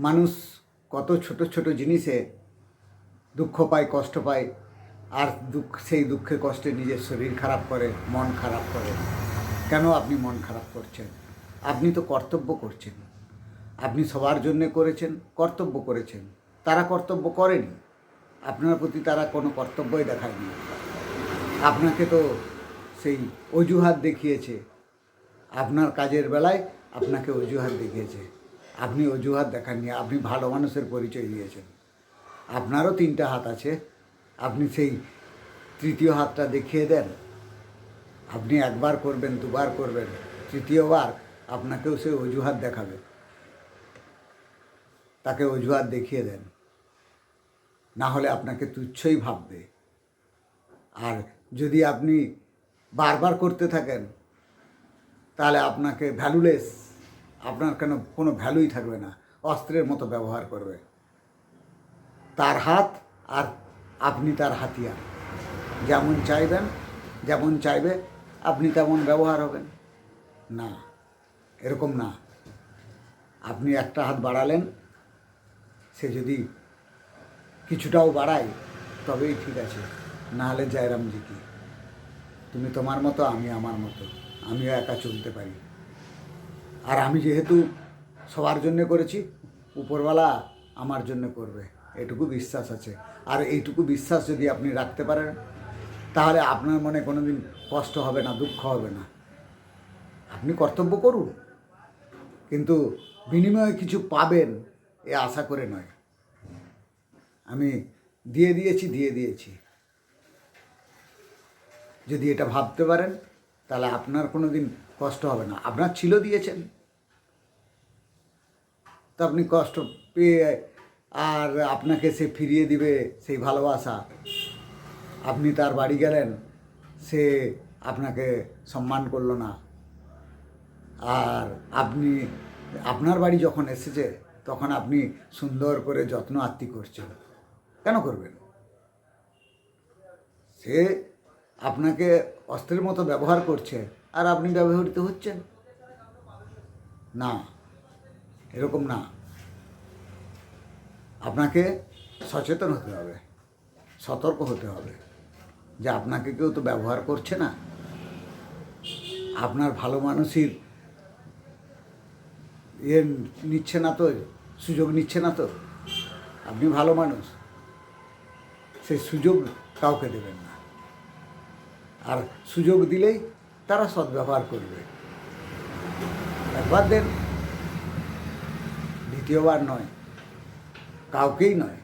মানুষ কত ছোট ছোট জিনিসে দুঃখ পায়, কষ্ট পায়, আর দুঃখ, সেই দুঃখে কষ্টে নিজের শরীর খারাপ করে, মন খারাপ করে। কেন আপনি মন খারাপ করছেন? আপনি তো কর্তব্য করছেন। আপনি সবার জন্যে করেছেন, কর্তব্য করেছেন। তারা কর্তব্য করেনি। আপনার প্রতি তারা কোনো কর্তব্যই দেখায়নি। আপনাকে তো সেই অজুহাত দেখিয়েছে। আপনার কাজের বেলায় আপনাকে অজুহাত দেখিয়েছে। আপনি অজুহাত দেখাননি, আপনি ভালো মানুষের পরিচয় দিয়েছেন। আপনারও তিনটা হাত আছে। আপনি সেই তৃতীয় হাতটা দেখিয়ে দেন। আপনি একবার করবেন, দুবার করবেন, তৃতীয়বার আপনাকেও সে অজুহাত দেখাবে। তাকে অজুহাত দেখিয়ে দেন। না হলে আপনাকে তুচ্ছই ভাববে। আর যদি আপনি বারবার করতে থাকেন, তাহলে আপনাকে ভ্যালুলেস আপনার কেন কোনো ভ্যালুই থাকবে না, অস্ত্রের মতো ব্যবহার করবে। তার হাত আর আপনি তার হাতিয়ার। যেমন চাইবেন, যেমন চাইবে, আপনি তেমন ব্যবহার হবেন। না, এরকম না। আপনি একটা হাত বাড়ালেন, সে যদি কিছুটাও বাড়ায়, তবেই ঠিক আছে। না হলে জয়রামজি কি তুমি তোমার মতো, আমি আমার মতো। আমিও একা চলতে পারি। আর আমি যেহেতু সবার জন্য করেছি, উপরওয়ালা আমার জন্য করবে। এটুকু বিশ্বাস আছে। আর এইটুকু বিশ্বাস যদি আপনি রাখতে পারেন, তাহলে আপনার মনে কোনো দিন কষ্ট হবে না, দুঃখ হবে না। আপনি কর্তব্য করুন। কিন্তু বিনিময়ে কিছু পাবেন, এ আশা করে নয়। আমি দিয়ে দিয়েছি দিয়ে দিয়েছি। যদি এটা ভাবতে পারেন তাহলে আপনার কোনো দিন কষ্ট হবে না। আপনার ছিল দিয়েছেন। তো আপনি কষ্ট পেয়ে আর আপনাকে সে ফিরিয়ে দিবে সেই ভালোবাসা। আপনি তার বাড়ি গেলেন, সে আপনাকে সম্মান করল না। আর আপনি, আপনার বাড়ি যখন এসেছে, তখন আপনি সুন্দর করে যত্ন আত্মি করছেন। কেন করবেন? সে আপনাকে অস্ত্রের মতো ব্যবহার করছে, আর আপনি ব্যবহৃত হচ্ছেন? না, এরকম না। আপনাকে সচেতন হতে হবে, সতর্ক হতে হবে, যে আপনাকে কেউ তো ব্যবহার করছে না। আপনার ভালো মানুষের ইয়ে নিচ্ছে না তো, সুযোগ নিচ্ছে না তো। আপনি ভালো মানুষ, সেই সুযোগ কাউকে দেবেন না। আর সুযোগ দিলেই তারা সদ্ব্যবহার করবে। একবার দেন দ্বিতীয়বার নয় কাউকেই নয়।